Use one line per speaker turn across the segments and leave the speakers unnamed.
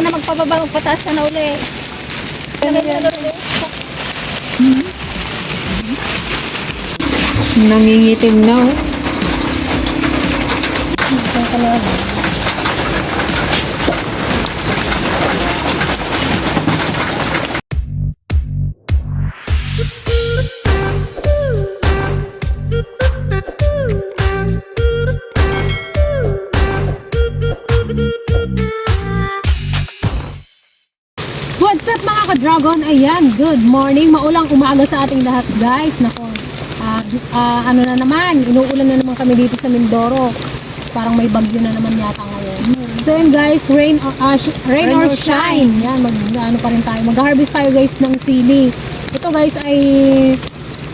ka na magpababa, magpataas ka na uli.
Nangingitim na oh.
What's up mga ka-dragon? Ayan, good morning. Maulang umaga sa ating lahat guys. Nako, ah, ah, ano na naman, inuulan na naman kami dito sa Mindoro. Parang may bagyo na naman yata ngayon. So yun guys, rain, or- ah, sh- rain, or, shine. Yan, mag, ano pa rin tayo. Mag-harvest tayo guys ng sili. Ito guys ay,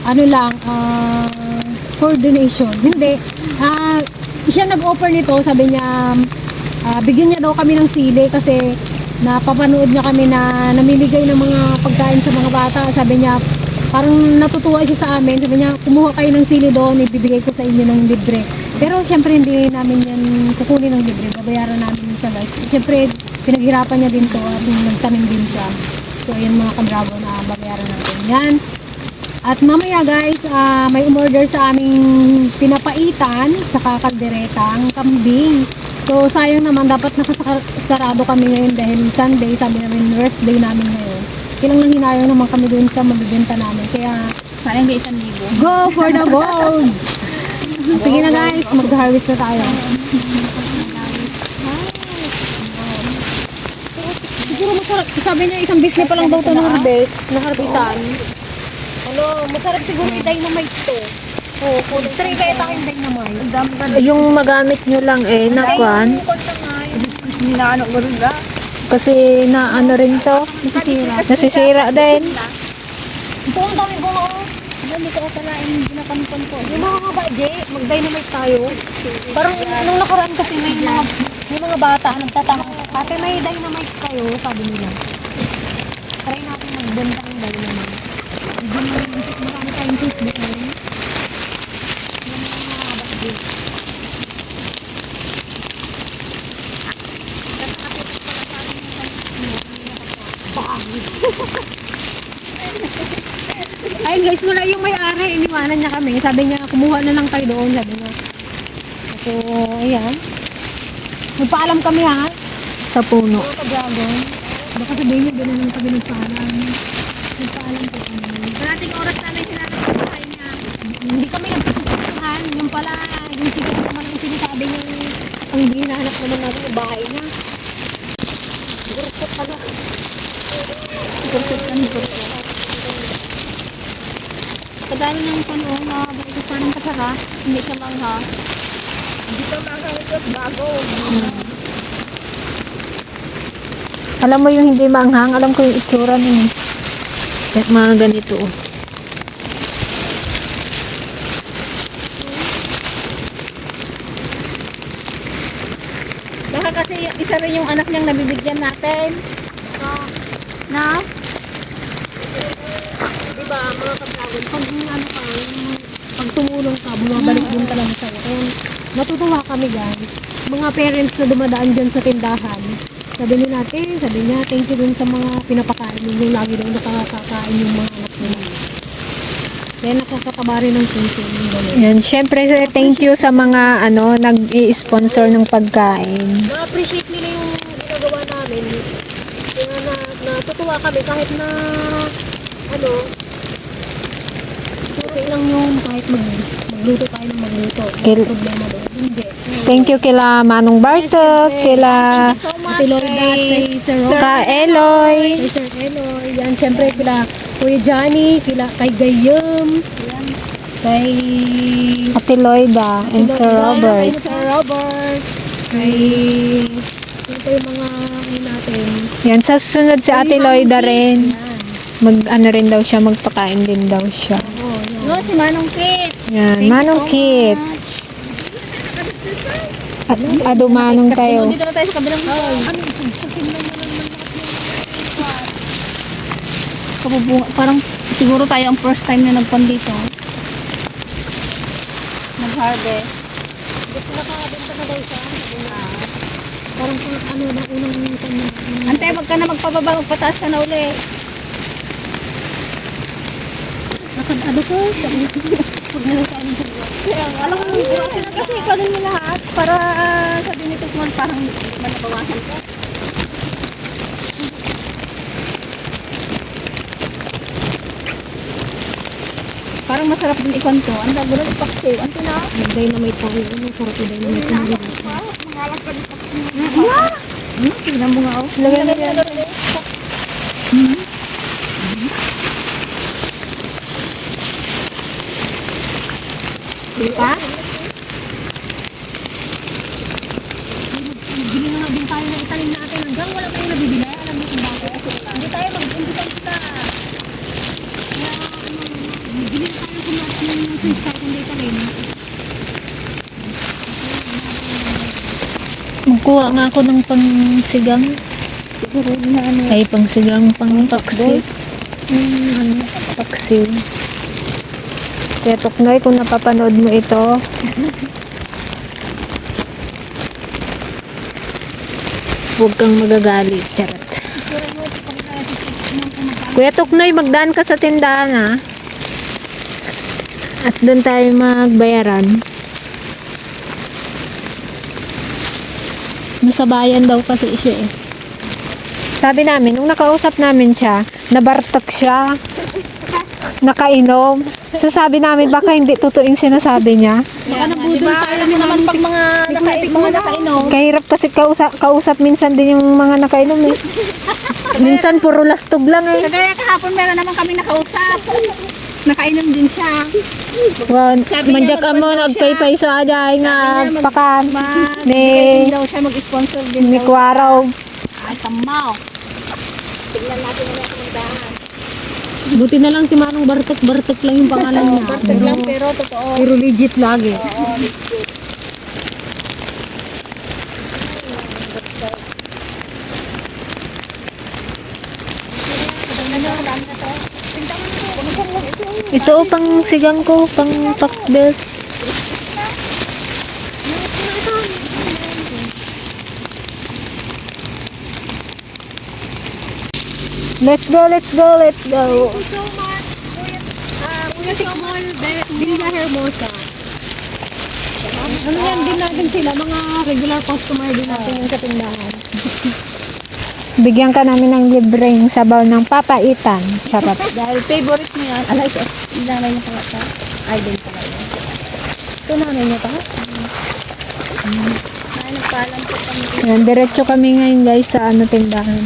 ano lang, ah, coordination. Hindi. Ah, siya nag-offer nito, sabi niya, Ah, bigyan niya daw kami ng sili kasi napapanood niya kami na namimigay ng mga pagkain sa mga bata. Sabi niya, parang natutuwa siya sa amin. Sabi niya, kumuha kayo ng sili doon, ibibigay ko sa inyo ng libre. Pero syempre hindi namin yan kukunin ng libre. Babayaran namin siya guys. Syempre, pinaghirapan niya din to at nagtanim din siya. So, ayun mga kadrago na babayaran natin. Yan. At mamaya guys, ah, may umorder sa aming pinapaitan sa kalderetang kambing. So sayang naman dapat nakasarado kami ngayon dahil Sunday, sabi namin rest day namin ngayon. Kailang nang hinayang naman kami dun sa mabibenta namin. Kaya
Sayang di isang libo.
go for the gold! Sige na guys, mag-harvest na tayo. Siguro masarap. Sabi niya isang bisne pa lang daw ito ng harvest. Na harvestan. Ano, masarap siguro i-dynamite to. Oo, kung three kaya dynamite. Dami ka
Yung magamit nyo lang eh, na kwan.
Hindi na ano, ganun ba?
Kasi na ano rin to. Nasisira din.
Ito ang dami ko. oh.
Hindi ko pala yung ginapanpan ko.
Yung mga kabadje, mag-dynamite tayo. Parang nung nakaraan kasi may mga may mga bata nagtatanong, ate may dynamite kayo, sabi nila. Try natin magbenta ng dynamite. Hindi na marami tayong Facebook ngayon. Yung mga kabadje. Ayun guys, wala yung may-ari, iniwanan niya kami. Sabi niya, kumuha na lang kayo doon, sabi niya. So, ayan. Magpaalam kami ha,
Sa puno.
mga ka-dragon. Baka sabihin niya, gano'n lang kami nagpaalam. Nagpaalam po kami.
Parating oras namin sinanap sa niya.
Hindi kami nagpapasuhan. Yung pala, yung siguro naman ang sinasabi niya, ang hinahanap naman natin yung bahay niya. Gurkot ano.
Gurkot ka ni gurkot. Kadami ng panahon na bago parang kasara. Hindi siya mangha. Hindi ka mangha bago.
Alam mo yung hindi maanghang, alam ko yung itsura nun. eh. Kahit mga ganito. oh.
Baka kasi yung- isa rin yung anak niyang nabibigyan natin. Na?
Diba, kadragon, pag ano ka, pag tumulong ka, bumabalik din talaga sa'yo. Kaya natutuwa kami guys. Mga parents na dumadaan dyan sa tindahan, sabi ni natin, sabi niya, thank you dun sa mga pinapakain ninyo. Lagi daw nakakakain yung mga anak nila. Kaya nakakataba rin ng puso yung ganun.
Yan, syempre thank you sa mga ano nag-i-sponsor ng pagkain.
Na-appreciate nila yung ginagawa namin. Kaya na, natutuwa kami kahit na ano, lang yung kahit mag, magluto tayo ng magluto. May
Kil-
problema doon. Hindi.
Thank you kila Manong Bartok, kila
So.
Ate Lloyd at kay Sir
ka Eloy,
Kay Sir Eloy. Yan, syempre kila Kuya Johnny, kila kay Gayum, kay
Ate Loida, and Sir
Kay
Robert.
Sir Robert, kay yun yung mga ano natin.
Yan, sa susunod si Ate Loida rin.
Yan.
Mag ano rin daw siya, magpakain din daw siya.
Oh, yan.
No, si Manong Kit.
Yan,
Thank
Manong
so
Kit. At ado manong tayo.
Dito na tayo sa kabilang hall. Kabubunga. Parang siguro tayo ang first time na nagpan dito. Nag-harvest.
Gusto na daw siya. Sabi niya. Parang kung ano na unang kanya.
Antay, wag ka na magpababa, magpataas ka na uli.
Nakad ano ko? Na lang tayo sa
Kaya alam mo, burati na kasi ikaw din lahat para ah, sabi ni Tukman parang manabawasan ka. Parang masarap din ikon to. Ang dago na ipaksiw. Ang tina.
Mag-dynamite pa rin. Ano, sarap yung dynamite na rin.
Hmm, tingnan mo nga oh.
Lagay mo yan.
Di ba?
Bili na nga din tayo ng italim natin. Hanggang wala tayong nabibili. Alam mo kung bakit.
Hindi tayo mag-umpisa kita.
Kaya ano, bibili na tayo kung natin yung fish tayo kung dito rin.
Magkuha nga ako ng pangsigang.
Siguro na ano.
Ay, pangsigang, pang paksiw. Hmm, ano, paksiw. Kaya Tuknoy, kung napapanood mo ito, huwag kang magagalit. Charot. Kuya Tuknoy, magdaan ka sa tindahan ha. At doon tayo magbayaran. Nasa bayan daw kasi siya eh. Sabi namin, nung nakausap namin siya, nabartak siya. Nakainom. So sabi namin, baka hindi totoo yung sinasabi niya.
Baka nabudol tayo ni naman pag mga mga nakainom.
Kahirap kasi kausap, kausap minsan din yung mga nakainom eh. minsan puro lastog lang eh.
Kagaya kahapon meron naman kami nakausap. Nakainom din siya.
Wow,
Sabi
manjak ka mo,
mag-sponsor
nagpay-pay sa aday nga,
niya,
pakan.
Mag-
Ni-
daw siya mag-sponsor din
Ni. Kwaraw.
Ay, tamaw. Tignan natin na yung kamandahan.
Buti na lang si Manong Bartek. Bartek lang yung pangalan niya.
Perfect lang pero totoo.
Pero legit lagi.
Oo, legit. Ano, dami na to. Tingnan mo ito. Ano pang ito?
Oh, pang sigang ko, pang pakbelt. Let's go, let's go, let's go.
Thank you so much. Kuya, uh, Kuya Tikmol, Villa Hermosa. Ano yan din natin sila, mga regular customer din natin yung sa tindahan.
Bigyan ka namin ng libreng sabaw ng papaitan. Charot.
Dahil favorite mo yan. Alay ko. Nanay niya pala ito. Ay, din pala yan. Ito nanay niya pa. Ay, nagpaalam po kami.
Yan, diretso kami ngayon guys sa ano tindahan.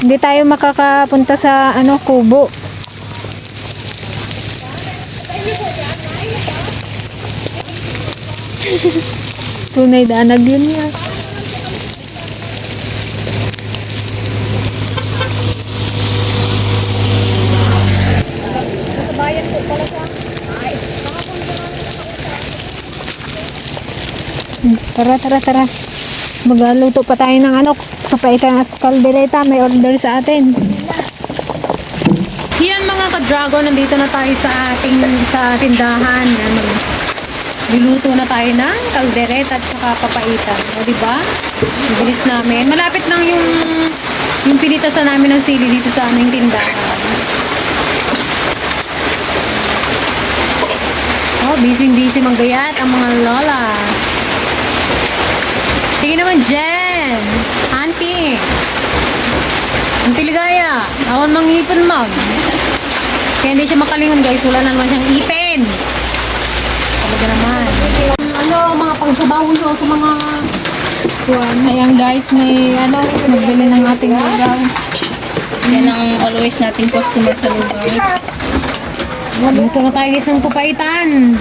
Hindi tayo makakapunta sa ano kubo. Tunay daanag yun ya.
Kasabayan po pala siya.
Hmm, Tara, tara, tara. Magluto pa tayo ng ano, kapaitan at kaldereta. May order sa atin.
Yan mga ka-dragon, nandito na tayo sa ating sa tindahan. Yan, Luluto na tayo ng kalderet at saka papaitan. O, di ba? Ang Bilis namin. Malapit lang yung yung pinitasan namin ng sili dito sa aming tindahan. Oh, busy-busy manggayat ang mga lola. Sige naman, Jen. Auntie. Ang tiligaya. Awan mang ipon mag. Kaya hindi siya makalingon guys. Wala na naman siyang ipin. Talaga naman. Ano, mga pangsabaw nyo sa mga kuwan.
Ayan guys, may ano, magbili ng ating lugaw.
Yan ang always nating customer sa lugar.
Dito na tayo guys ng papaitan.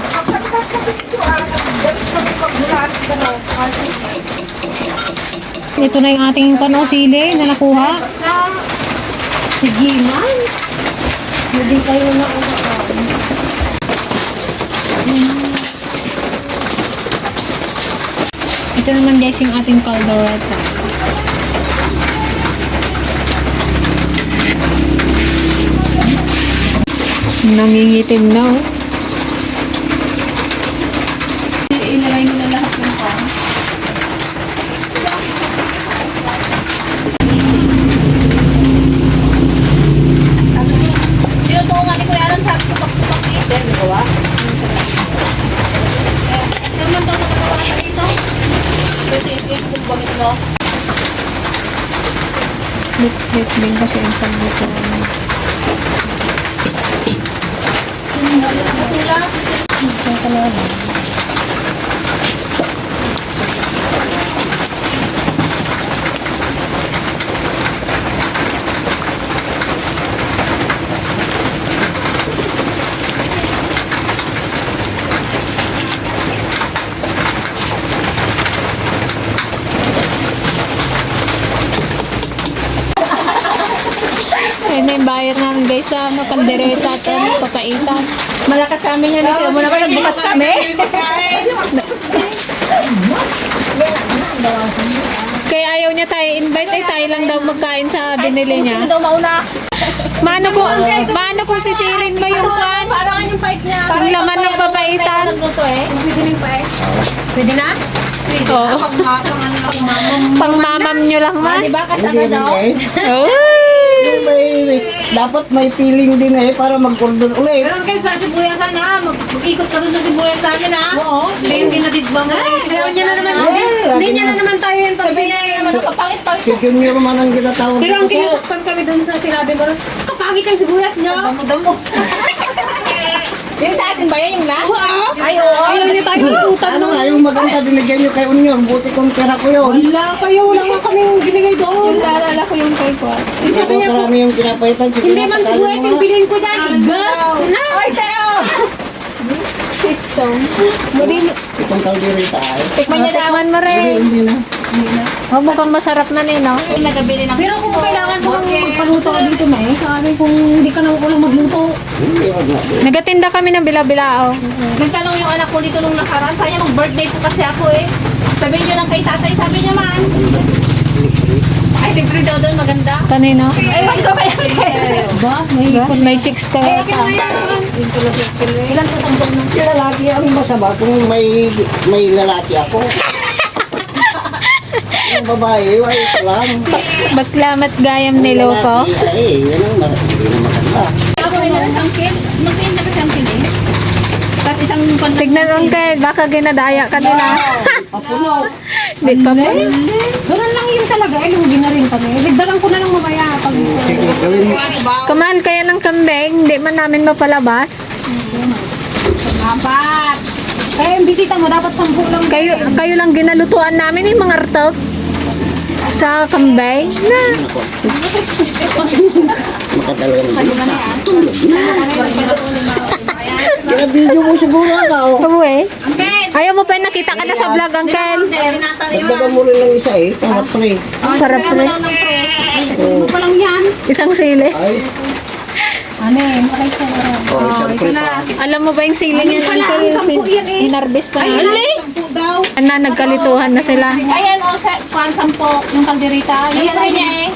Ito na yung ating pano sili na nakuha. Sige man. Hindi kayo na Ito naman guys yung ating caldereta.
Nangingitim na oh.
nakakagawa. Sir, man daw nakagawa na dito.
Kasi ito yung gumbangin mo. Split-split din kasi yung sagot ko. Masulat. Masulat. Masulat. Sa ano, kaldereta at ano, papaitan.
Malakas sa amin yan. Ito mo naman nagbukas kami.
Kaya ayaw niya tayo invite, ay tayo lang daw magkain sa binili niya.
daw mauna?
Mano kung, mano kung sisirin mo yung kwan?
Parang yung pipe niya.
Ang laman ng papaitan.
Nagluto eh. Pwede na yung pipe. Pwede na?
Oo. Pang mamam nyo lang
Ah,
man.
di ba? Kasama daw.
rin eh. Dapat may feeling din eh para mag-order ulit.
Pero kayo sa sibuyasan ha, mag- mag-ikot ka dun sa sibuyas sa amin ha.
Oo.
Hindi yung ginadidbang mo yung
Ayaw niya na naman.
Eh,
Hindi niya na
na-
naman tayo yan. Sabi niya naman ang kapangit-pangit.
Si Junior man ang ginatawag
Pero ang kinusaktan kami doon sa sinabi mo, kapangit yung sibuyas niyo.
Damo-damo.
Yung sa atin ba yan yung last? Ay, oo. Ayaw niya tayo tututan.
Ano nga yung maganda binigyan nyo kay Unior, buti kong pera ko yun.
Wala kayo, wala nga kami binigay doon.
Naalala ko yung kay Kwan.
Ako karami yung pinapaitan. sige,
Hindi man
mo
yung bilhin ko dyan. Gas! Na! Ay, Teo!
System.
Itong kalderita ay.
Tikman niya daw.
Tikman mo
Hindi,
rin.
hindi na.
Oh, mukhang masarap na rin, no?
Nagabili ng
Pero kung kailangan mo magpaluto ka dito, may, sa amin kung hindi ka na walang magluto.
Wag na.
Nagatinda kami ng bila-bilao.
Nagtanong yung anak ko dito nung nakaraan, sayang mag-birthday po kasi ako eh. Sabi niyo lang kay tatay, sabi niya man. Ay, libre daw doon, maganda.
Kanino?
Ewan ko kaya.
Ba? May
Kung may chicks kayo.
Ilan po tambong nung
Yung lalaki ang masama kung may may lalaki ako. Babae, ay ito lang.
Baklamat gayam ni Loko.
Lalaki, Ay, yan ang ma- hindi na maganda.
Ako rin na isang kil. Magtingin na kasi ang kil eh. Tapos isang pan
Tignan mo kay, baka ginadaya ka nila.
Papuno.
Di pa po.
Ganun lang yun talaga. Eh, lugi na rin kami. Dagdagan ko na lang mamaya. Pag,
Sige, gawin mo.
Kamahal kaya ng kambing, hindi man namin mapalabas.
apat. Kaya yung bisita mo, dapat sampu lang.
Kayo, kayo lang ginalutuan namin yung mga artop sa kambing. Na.
Makadalawang dito. Tulog na. Kina-video mo siguro ako.
Kamu eh. Ayaw mo pa yung nakita ka na sa vlog, Uncle.
Dagdagan mo rin ng isa eh. Para pre.
Sarap rin.
Ano pa lang yan?
Isang sili.
Ay,
Ano eh, maray ko.
oh, isang pre pa.
Alam mo ba yung sili niya, Uncle?
sampu yan eh.
Hinarbis pa na.
Sampu daw.
Na, nagkalituhan na sila.
Ayan o, sa kuan sampo, yung kalderita. Yan ay niya eh.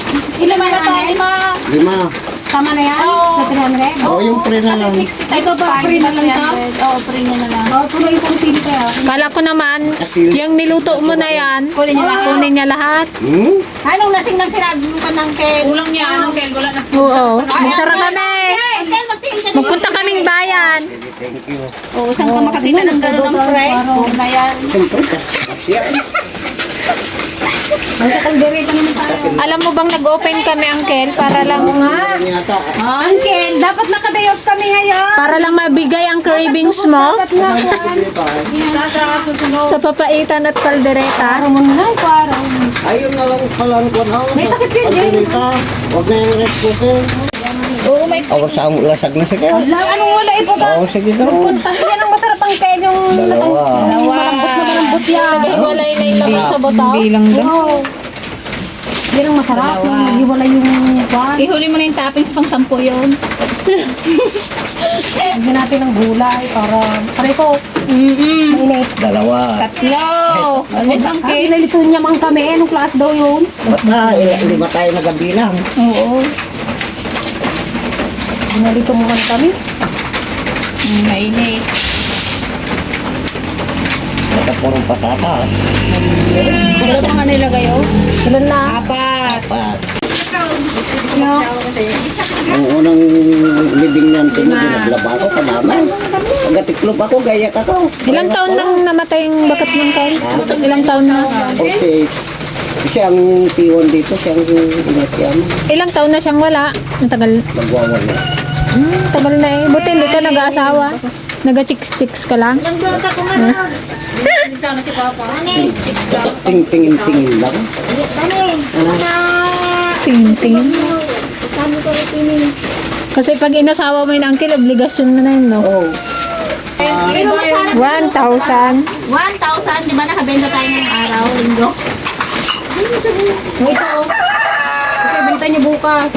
Ba na to? Lima.
Lima.
Tama na yan?
Oo.
Sa 300?
Oh, yung pre na lang.
60 times
Ito ba,
5,
free na lang to?
Oo, free na na lang.
Oo, tuloy ko sili kaya.
Kala ko naman, yung niluto mo na yan,
Kunin niya lahat.
kunin niya lahat.
Hmm?
Anong lasing lang sinabi mo pa ng kay... Ulang niya, anong kay, wala na.
Oo. Magsara kami.
Uncle, magtingin ka
Magpunta kaming bayan.
Sige, thank you.
Oo, saan ka makakita ng gano'n ng pre? Oo, na yan.
Siyempre, kas
Ang.
Alam mo bang nag-open kami, Uncle, para lang
Yan yata.
Uncle, dapat nakaday off kami ngayon.
para lang mabigay ang cravings mo
Dapat nga
sa papaitan at kaldereta.
Araw mo na, araw.
Ayun na lang pala ang kwan. Oh,
May takip yan, Jen.
Pagdilita, Huwag na yung rice cooker.
Oo, may...
Ako sa lasag na sige.
Wala, anong wala ito ba?
Oo, sige daw.
Yan ang masarap ang kain yung
Dalawa.
Yan.
Naghiwalay na yung laman sa botaw.
Oo. Yan ang masarap. Yung naghiwalay yung kwan.
Ihuli mo na yung toppings pang sampo yun.
Lagyan natin ng gulay para pare ko.
Mm-mm.
Mainit.
Dalawa.
Tatlo. Ano isang
Ah, pinalito niya mang kami. Anong class daw yun?
Ba't na, eh, lima tayo nagabilang.
Oo.
Pinalito mo man kami.
Mm, Mainit.
Purong patatas.
Wala pa nga nilagay oh.
Ilan na?
Apat.
Apat. Ang unang libing niyan, pinaglaba ko, kamamay. Pagkatiklop ako, gayak ako.
Ilang taon nang namatay yung bakat ng Kyle? Ilang taon na?
Okay. Siya ang P1 dito, siya ang inasyaman.
Ilang taon na siyang wala? Ang tagal.
Nagwawala.
Hmm, tagal na eh. Buti hindi ka nag-aasawa. Naga-chicks-chicks ka lang.
Hindi sana si Papa. Chicks, chicks daw.
Ting, tingin-tingin lang.
Ting-ting. Kasi pag inasawa mo yung uncle, obligasyon mo na yun, no?
Oo.
Sana
1,000.
1,000, di ba nakabenta tayo ngayong araw, linggo? Ito, oh. Kasi benta niyo bukas.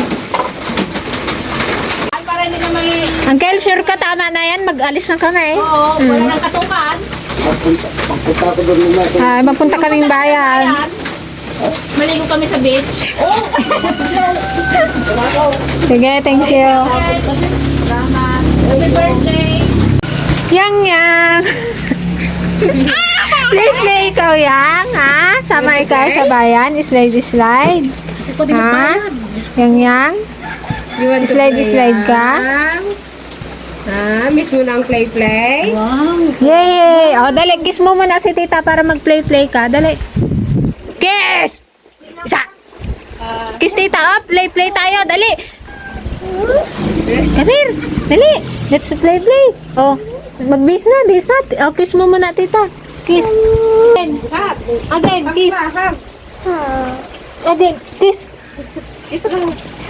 Ay, hindi na may...
Uncle, sure ka tama na yan? Mag-alis na kami.
Oo, wala nang katukan.
Pagpunta, pagpunta ko doon muna. kung
Ah, magpunta kaming bayan.
Ayan. Maligo kami sa beach.
Sige, thank you.
Salamat. Happy birthday.
Yang yang. play play ikaw yang, ha? Sama ikaw sa bayan, slide slide. Ha? Yang yang. Slide slide ka?
Ah, miss mo na ang play-play?
Yay! yay. O, dali, kiss mo muna si tita para mag-play-play ka. Dali. Kiss! Isa! Kiss tita, oh. Play-play tayo. Dali! Come here. Dali. Let's play-play. Oh, mag-bis na, bis na. O, kiss mo muna tita. Kiss. Again. Again, kiss. Again, kiss. Kiss